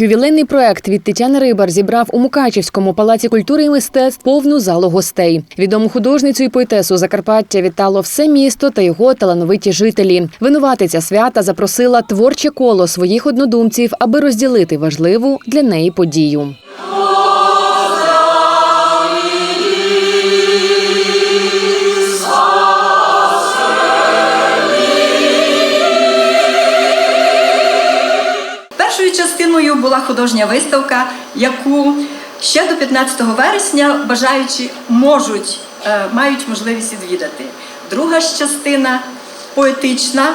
Ювілейний проект від Тетяни Рибар зібрав у Мукачівському палаці культури і мистецтв повну залу гостей. Відому художницю і поетесу Закарпаття вітало все місто та його талановиті жителі. Винуватиця свята запросила творче коло своїх однодумців, аби розділити важливу для неї подію. Першою частиною була художня виставка, яку ще до 15 вересня бажаючі можуть, е, мають можливість відвідати. Друга ж частина поетична,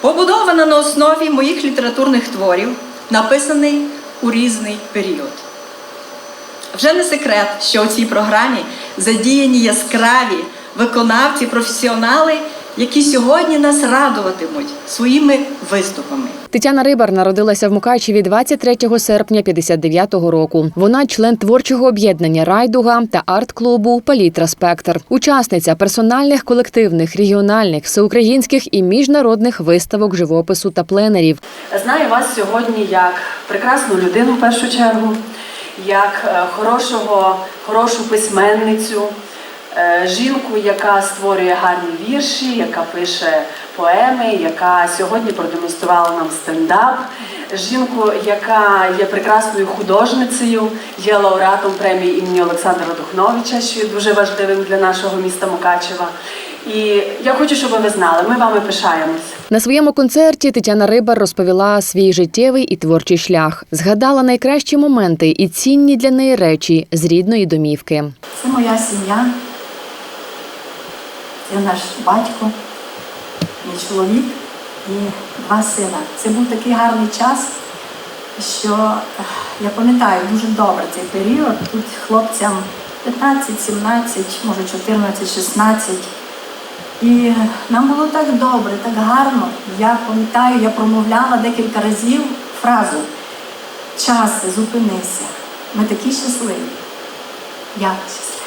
побудована на основі моїх літературних творів, написаний у різний період. Вже не секрет, що у цій програмі задіяні яскраві виконавці, професіонали, які сьогодні нас радуватимуть своїми виступами. Тетяна Рибар народилася в Мукачеві 23 серпня 59-го року. Вона член творчого об'єднання Райдуга та арт-клубу Палітра Спектр, учасниця персональних, колективних, регіональних, всеукраїнських і міжнародних виставок живопису та пленерів. Знаю вас сьогодні як прекрасну людину в першу чергу, як е, хорошого, хорошу письменницю, жінку, яка створює гарні вірші, яка пише поеми, яка сьогодні продемонструвала нам стендап. Жінку, яка є прекрасною художницею, є лауреатом премії імені Олександра Духновича, що є дуже важливим для нашого міста Мукачева. І я хочу, щоб ви знали, ми вами пишаємось. На своєму концерті Тетяна Рибар розповіла свій життєвий і творчий шлях, згадала найкращі моменти і цінні для неї речі з рідної домівки. Це моя сім'я, це наш батько, мій чоловік і два сина. Це був такий гарний час, що я пам'ятаю дуже добре цей період. Тут хлопцям 15, 17, може 14, 16. І нам було так добре, так гарно. Я пам'ятаю, я промовляла декілька разів фразу Час, зупинися. Ми такі щасливі. Я щаслива.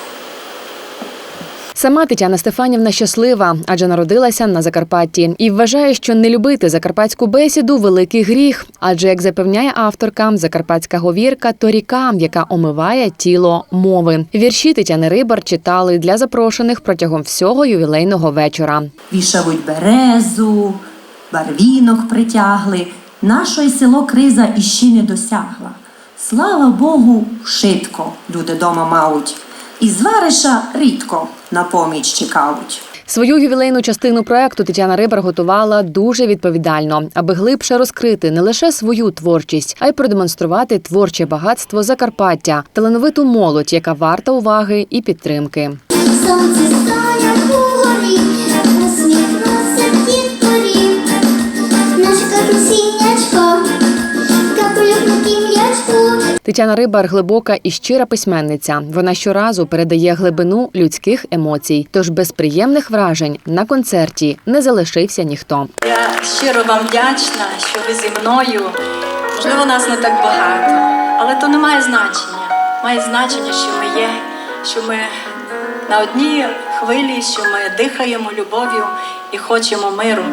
Сама Тетяна Стефанівна щаслива, адже народилася на Закарпатті, і вважає, що не любити закарпатську бесіду великий гріх. Адже, як запевняє авторка, закарпатська говірка то ріка, яка омиває тіло мови. Вірші Тетяни Рибар читали для запрошених протягом всього ювілейного вечора. Вішають березу, барвінок притягли. Нашої село криза іще не досягла. Слава Богу, шитко люди дома мають. І звариша рідко на поміч чекають. Свою ювілейну частину проекту Тетяна Рибар готувала дуже відповідально, аби глибше розкрити не лише свою творчість, а й продемонструвати творче багатство Закарпаття, талановиту молодь, яка варта уваги і підтримки. Тетяна Рибар глибока і щира письменниця. Вона щоразу передає глибину людських емоцій. Тож без приємних вражень на концерті не залишився ніхто. Я щиро вам вдячна, що ви зі мною. Можливо, нас не так багато, але то не має значення. Має значення, що ми є, що ми на одній хвилі, що ми дихаємо любов'ю і хочемо миру.